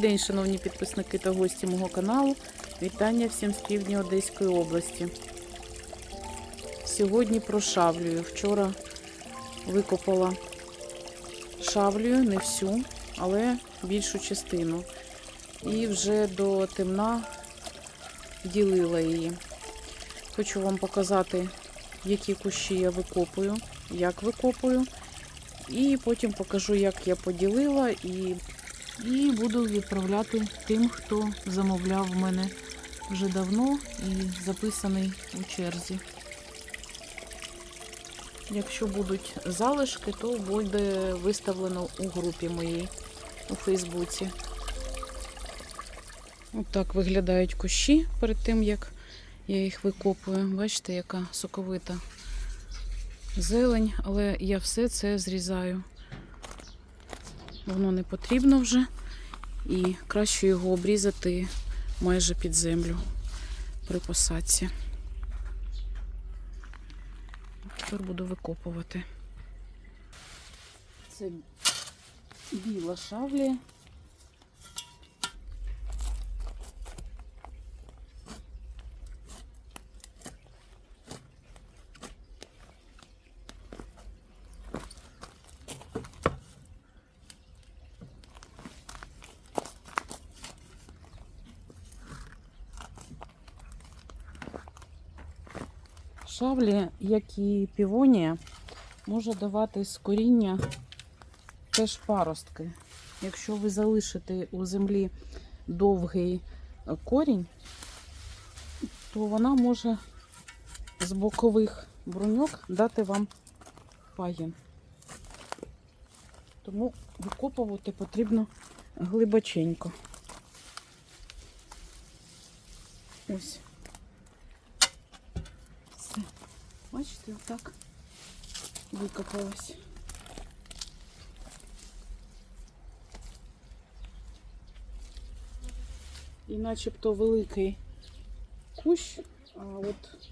День, шановні підписники та гості мого каналу. Вітання всім з півдня Одеської області. Сьогодні про шавлію. Вчора викопала шавлію, не всю, але більшу частину. І вже до темна ділила її. Хочу вам показати, які кущі я викопую, як викопую. І потім покажу, як я поділила і і буду відправляти тим, хто замовляв в мене вже давно і записаний у черзі. Якщо будуть залишки, то буде виставлено у групі моїй у Фейсбуці. Отак виглядають кущі перед тим, як я їх викопую. Бачите, яка соковита зелень, але я все це зрізаю. Воно не потрібно вже. І краще його обрізати майже під землю при посадці. Тепер буду викопувати. Це біла шавлі. Шавлі, як і півонія, може давати з коріння теж паростки. Якщо ви залишите у землі довгий е, корінь, то вона може з бокових бруньок дати вам пагін. Тому викопувати потрібно глибоченько. Ось. Все. Бачите, отак викопалось. І начебто великий кущ, а от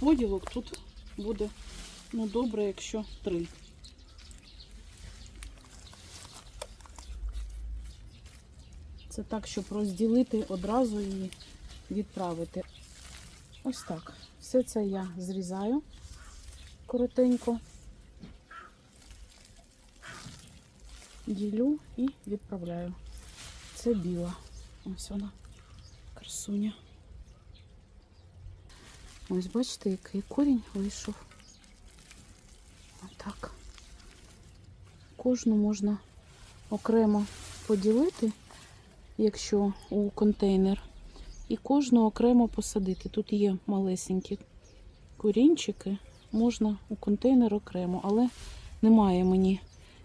поділок тут буде ну добре, якщо три. Це так, щоб розділити одразу і відправити. Ось так. Все це я зрізаю коротенько, ділю і відправляю. Це біла. Ось вона, красуня. Ось бачите, який корінь вийшов. Отак. Кожну можна окремо поділити, якщо у контейнер і кожну окремо посадити. Тут є малесенькі корінчики, можна у контейнер окремо, але немає мені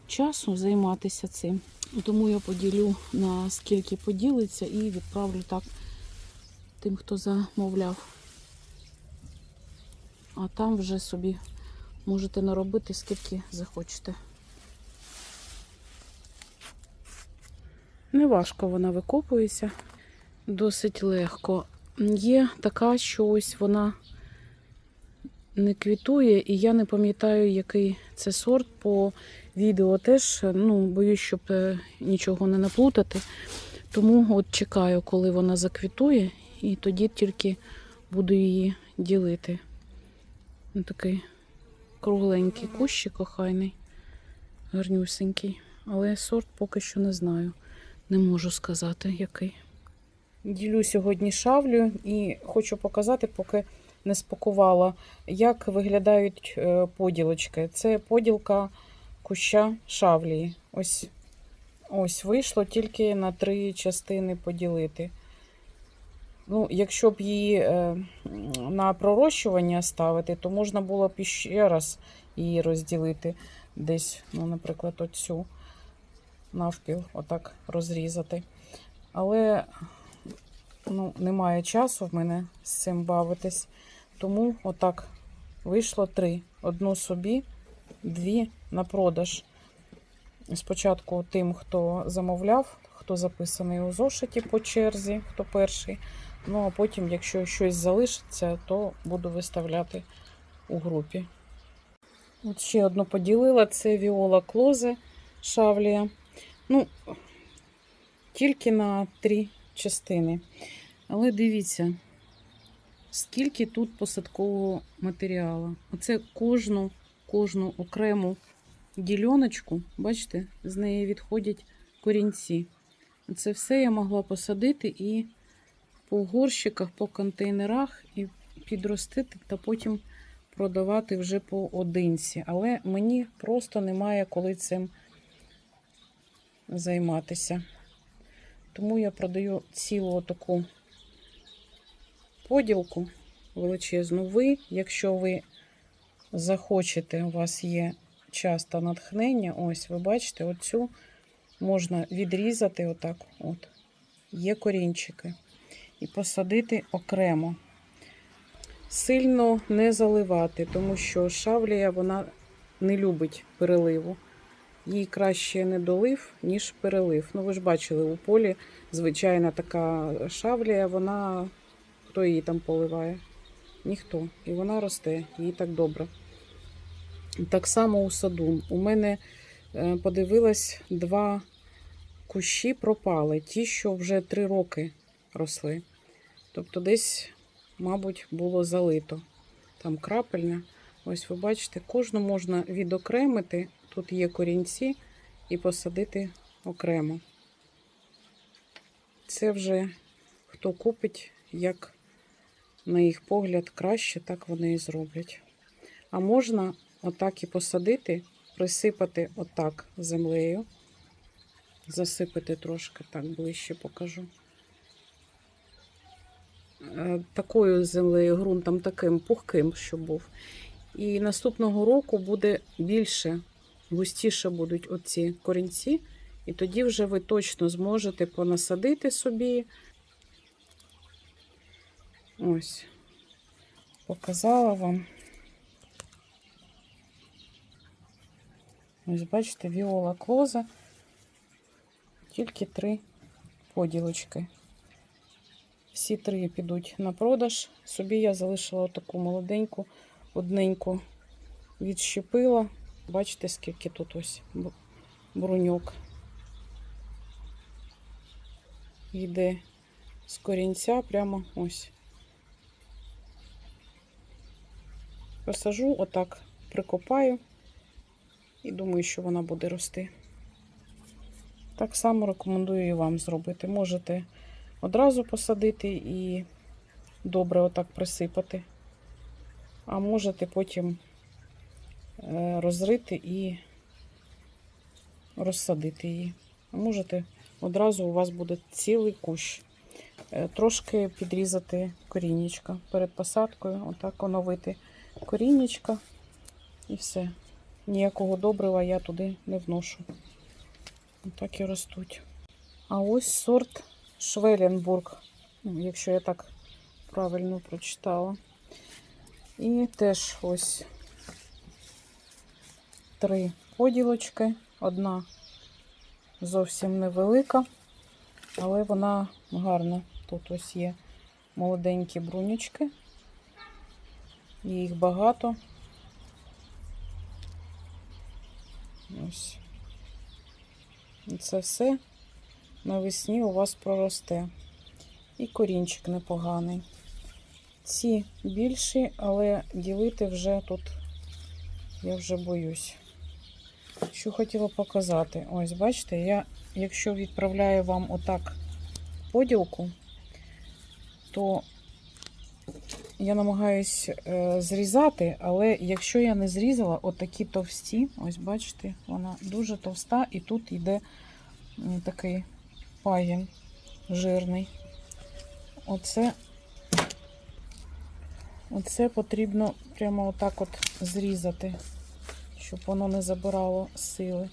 часу займатися цим. Тому я поділю на скільки поділиться і відправлю так тим, хто замовляв. А там вже собі можете наробити скільки захочете. Неважко вона викопується досить легко. Є така, що ось вона не квітує, і я не пам'ятаю, який це сорт по відео теж. Ну, боюсь, щоб е, нічого не наплутати. Тому от чекаю, коли вона заквітує, і тоді тільки буду її ділити. Ось такий кругленький кущик охайний, гарнюсенький. Але сорт поки що не знаю. Не можу сказати, який. Ділю сьогодні шавлю і хочу показати, поки не спакувала, як виглядають е, поділочки. Це поділка куща шавлії. Ось ось вийшло тільки на три частини поділити. Ну, Якщо б її е, на пророщування ставити, то можна було б іще раз її розділити десь, ну, наприклад, оцю навпіл, отак розрізати. Але ну, немає часу в мене з цим бавитись. Тому отак вийшло три. Одну собі, дві на продаж. Спочатку тим, хто замовляв, хто записаний у зошиті по черзі, хто перший. Ну, а потім, якщо щось залишиться, то буду виставляти у групі. От ще одну поділила: це Віола Клозе Шавлія. Ну, тільки на три частини. Але дивіться, скільки тут посадкового матеріалу. Оце кожну, кожну окрему діляночку, бачите, з неї відходять корінці. Це все я могла посадити і по горщиках, по контейнерах і підростити та потім продавати вже по одинці. Але мені просто немає коли цим займатися. Тому я продаю цілу таку поділку величезну. Ви, якщо ви захочете, у вас є час та натхнення, ось ви бачите, оцю можна відрізати отак. От. Є корінчики. І посадити окремо. Сильно не заливати, тому що шавлія вона не любить переливу. Їй краще недолив, ніж перелив. Ну, ви ж бачили, у полі звичайна така шавлія, вона хто її там поливає? Ніхто. І вона росте, їй так добре. Так само у саду. У мене е, подивилась два кущі пропали, ті, що вже три роки росли. Тобто десь, мабуть, було залито. Там крапельне. Ось ви бачите, кожну можна відокремити. Тут є корінці і посадити окремо. Це вже хто купить, як на їх погляд, краще, так вони і зроблять. А можна отак і посадити, присипати отак землею. Засипати трошки, так ближче покажу. Е, Такою землею, ґрунтом таким пухким, щоб був. І наступного року буде більше, густіше будуть оці корінці, і тоді вже ви точно зможете понасадити собі. Ось, показала вам. Ось, бачите, віола клоза. Тільки три поділочки. Всі три підуть на продаж. Собі я залишила таку молоденьку, одненьку відщепила. Бачите, скільки тут ось бруньок. Йде з корінця прямо ось. Посажу, отак прикопаю і думаю, що вона буде рости. Так само рекомендую і вам зробити. Можете одразу посадити і добре отак присипати. А можете потім розрити і розсадити її. Можете одразу у вас буде цілий кущ. Е, Трошки підрізати коріннячка перед посадкою, отак оновити коріннячка і все. Ніякого добрива я туди не вношу. Так і ростуть. А ось сорт Швеленбург, ну, якщо я так правильно прочитала. І теж ось три поділочки. Одна зовсім невелика, але вона гарна. Тут ось є молоденькі брунючки. Їх багато. Ось. Це все навесні у вас проросте. І корінчик непоганий. Ці більші, але ділити вже тут я вже боюсь. Що хотіла показати. Ось, бачите, я, якщо відправляю вам отак поділку, то я намагаюсь е, зрізати, але якщо я не зрізала, отакі товсті, ось бачите, вона дуже товста, і тут йде такий пагін жирний. Оце, оце потрібно прямо отак от зрізати, щоб воно не забирало сили.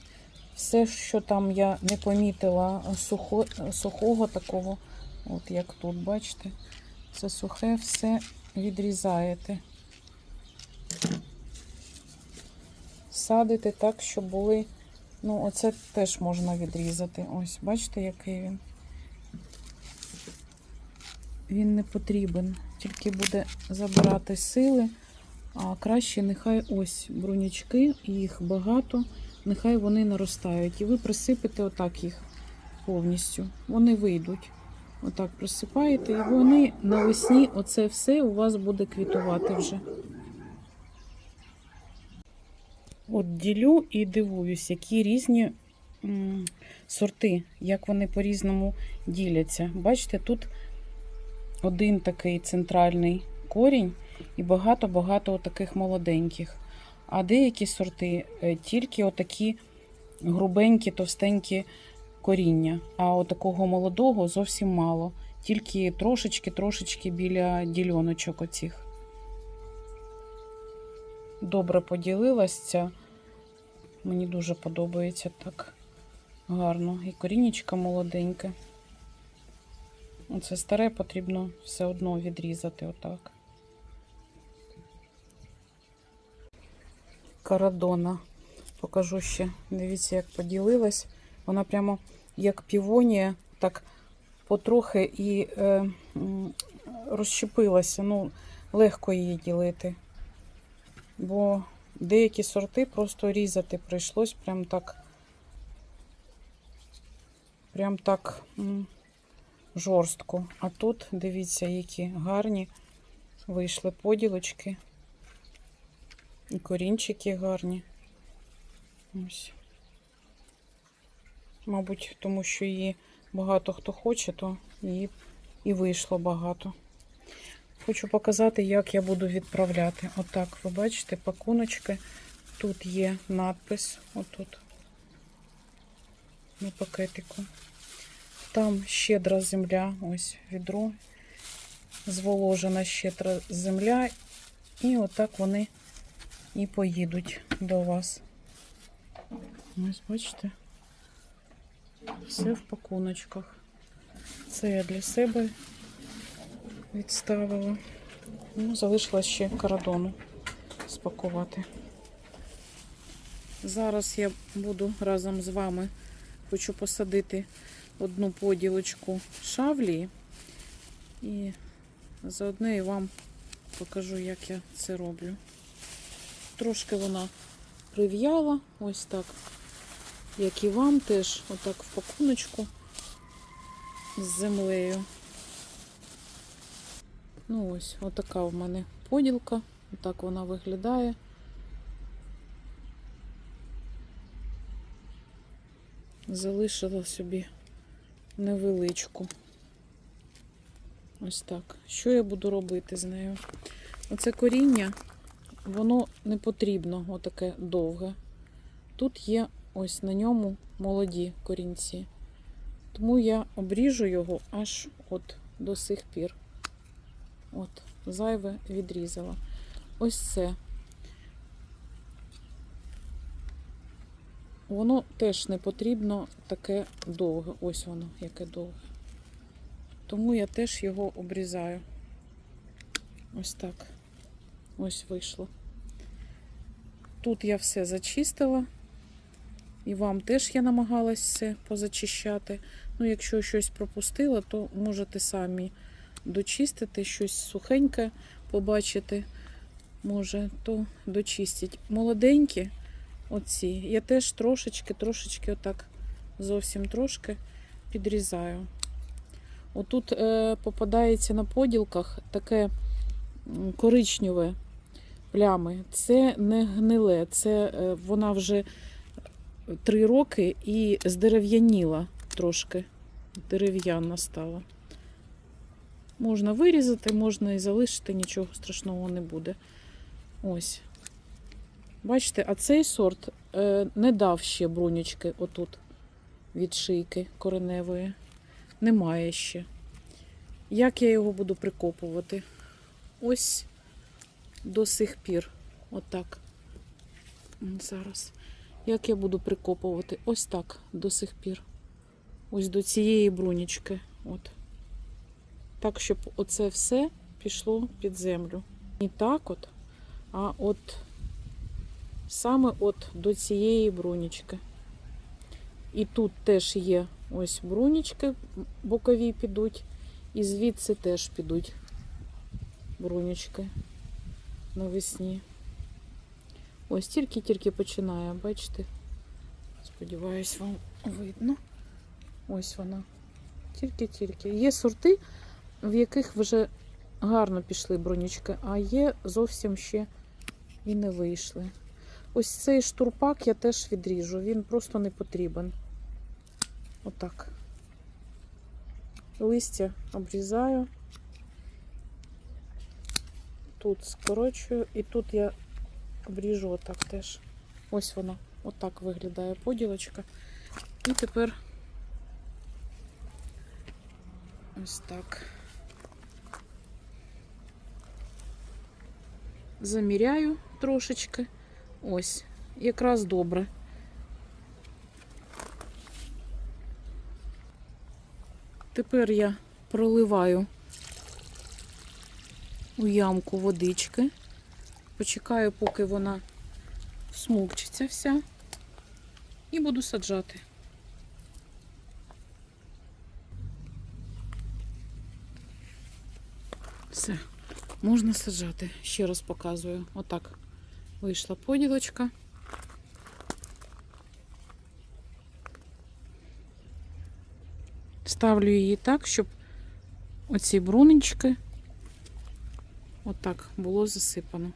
Все, що там я не помітила сухо, сухого такого, от як тут, бачите, це сухе, все відрізаєте. Садите так, щоб були. Ну, оце теж можна відрізати. Ось, бачите, який він. Він не потрібен, тільки буде забирати сили. А краще нехай ось брунячки, їх багато. нехай вони наростають. І ви присипете отак їх повністю. Вони вийдуть. Отак присипаєте, і вони навесні оце все у вас буде квітувати вже. От ділю і дивуюсь, які різні м, сорти, як вони по-різному діляться. Бачите, тут один такий центральний корінь і багато-багато таких молоденьких. А деякі сорти е, тільки отакі грубенькі, товстенькі коріння. А от такого молодого зовсім мало. Тільки трошечки-трошечки біля дільоночок оцих. Добре поділилась ця. Мені дуже подобається так гарно. І корінечко молоденьке. Оце старе потрібно все одно відрізати отак. Карадона. Покажу ще. Дивіться, як поділилась. Вона прямо як півонія, так потрохи і е, розщепилася. Ну, легко її ділити. Бо деякі сорти просто різати прийшлось прям так. Прям так жорстко. А тут дивіться, які гарні вийшли поділочки. Корінчики гарні. Ось. Мабуть, тому що її багато хто хоче, то її і вийшло багато. Хочу показати, як я буду відправляти. Отак, ви бачите, пакуночки. Тут є надпис, отут, на пакетику. Там щедра земля, ось відро, зволожена щедра земля, і отак вони і поїдуть до вас. Ось бачите, все в пакуночках. Це я для себе відставила. Ну, залишилось ще карадону спакувати. Зараз я буду разом з вами хочу посадити одну поділочку шавлії і заодно і вам покажу, як я це роблю. Трошки вона прив'яла, ось так, як і вам теж, отак в пакуночку з землею. Ну ось, отака в мене поділка, отак вона виглядає. Залишила собі невеличку. Ось так. Що я буду робити з нею? Оце коріння, воно не потрібно, отаке довге. Тут є ось на ньому молоді корінці. Тому я обріжу його аж от до сих пір. От, зайве відрізала. Ось це. Воно теж не потрібно таке довге. Ось воно, яке довге. Тому я теж його обрізаю. Ось так. Ось вийшло. Тут я все зачистила. І вам теж я намагалась все позачищати. Ну, якщо щось пропустила, то можете самі дочистити, щось сухеньке побачити, може, то дочистіть. Молоденькі оці, я теж трошечки, трошечки, отак, зовсім трошки підрізаю. Отут е, попадається на поділках таке коричневе плями. Це не гниле, це е, вона вже три роки і здерев'яніла трошки. Дерев'яна стала. Можна вирізати, можна і залишити, нічого страшного не буде. Ось. Бачите, а цей сорт е, не дав ще брунючки отут від шийки кореневої. Немає ще. Як я його буду прикопувати? Ось до сих пір. Отак. М, Зараз. Як я буду прикопувати? Ось так до сих пір. Ось до цієї брунічки. От. Так, щоб оце все пішло під землю. Не так от, а от саме от до цієї брунічки. І тут теж є ось брунічки бокові підуть, і звідси теж підуть брунічки навесні. Ось тільки-тільки починає, бачите? Сподіваюсь, вам видно. Ось вона. Тільки-тільки. Є сорти, в яких вже гарно пішли бронючки, а є зовсім ще і не вийшли. Ось цей штурпак я теж відріжу, він просто не потрібен. Отак. Листя обрізаю. Тут скорочую, і тут я обріжу отак теж. Ось воно. Отак виглядає поділочка. І тепер ось так. Заміряю трошечки. Ось, якраз добре. Тепер я проливаю у ямку водички. Почекаю, поки вона смокчиться вся. І буду саджати. Все, можна саджати. Ще раз показую. Отак вийшла поділочка. Ставлю її так, щоб оці брунички отак було засипано.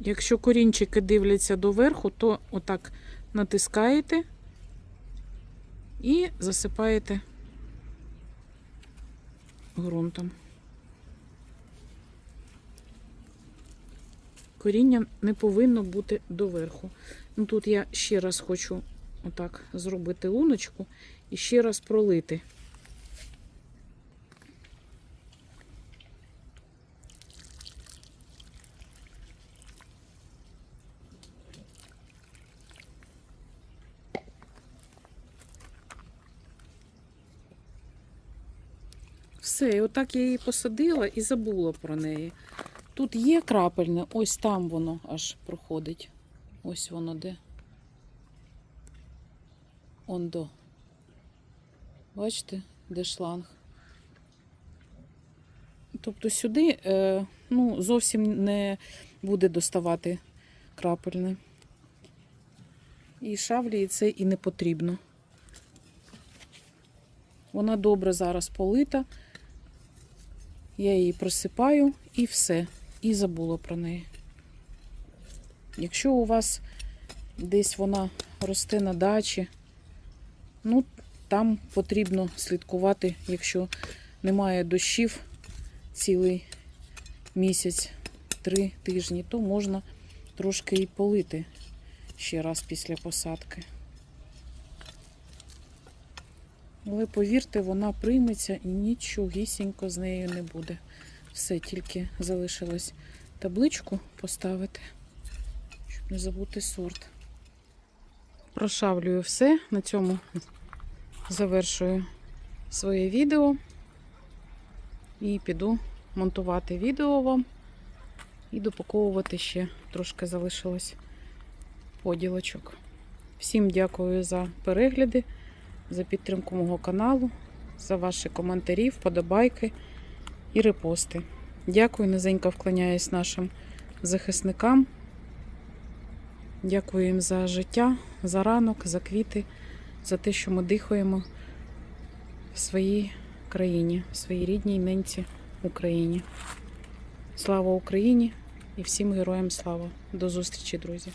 Якщо корінчики дивляться доверху, то отак натискаєте і засипаєте ґрунтом. Коріння не повинно бути доверху. Ну, тут я ще раз хочу отак зробити луночку і ще раз пролити. Все, і отак я її посадила і забула про неї. Тут є крапельне, ось там воно аж проходить. Ось воно де. Он до. Бачите, де шланг. Тобто сюди е, ну, зовсім не буде доставати крапельне. І шавлі це і не потрібно. Вона добре зараз полита. Я її просипаю і все. І забула про неї. Якщо у вас десь вона росте на дачі, ну там потрібно слідкувати, якщо немає дощів цілий місяць, три тижні, то можна трошки і полити ще раз після посадки. Але повірте, вона прийметься і нічогісінько з нею не буде. Все, тільки залишилось табличку поставити, щоб не забути сорт. Прошавлюю все. На цьому завершую своє відео. І піду монтувати відео вам і допаковувати ще трошки залишилось поділочок. Всім дякую за перегляди, за підтримку мого каналу, за ваші коментарі, вподобайки і репости. Дякую, низенько вклоняюсь нашим захисникам. Дякую їм за життя, за ранок, за квіти, за те, що ми дихаємо в своїй країні, в своїй рідній ненці Україні. Слава Україні і всім героям слава! До зустрічі, друзі!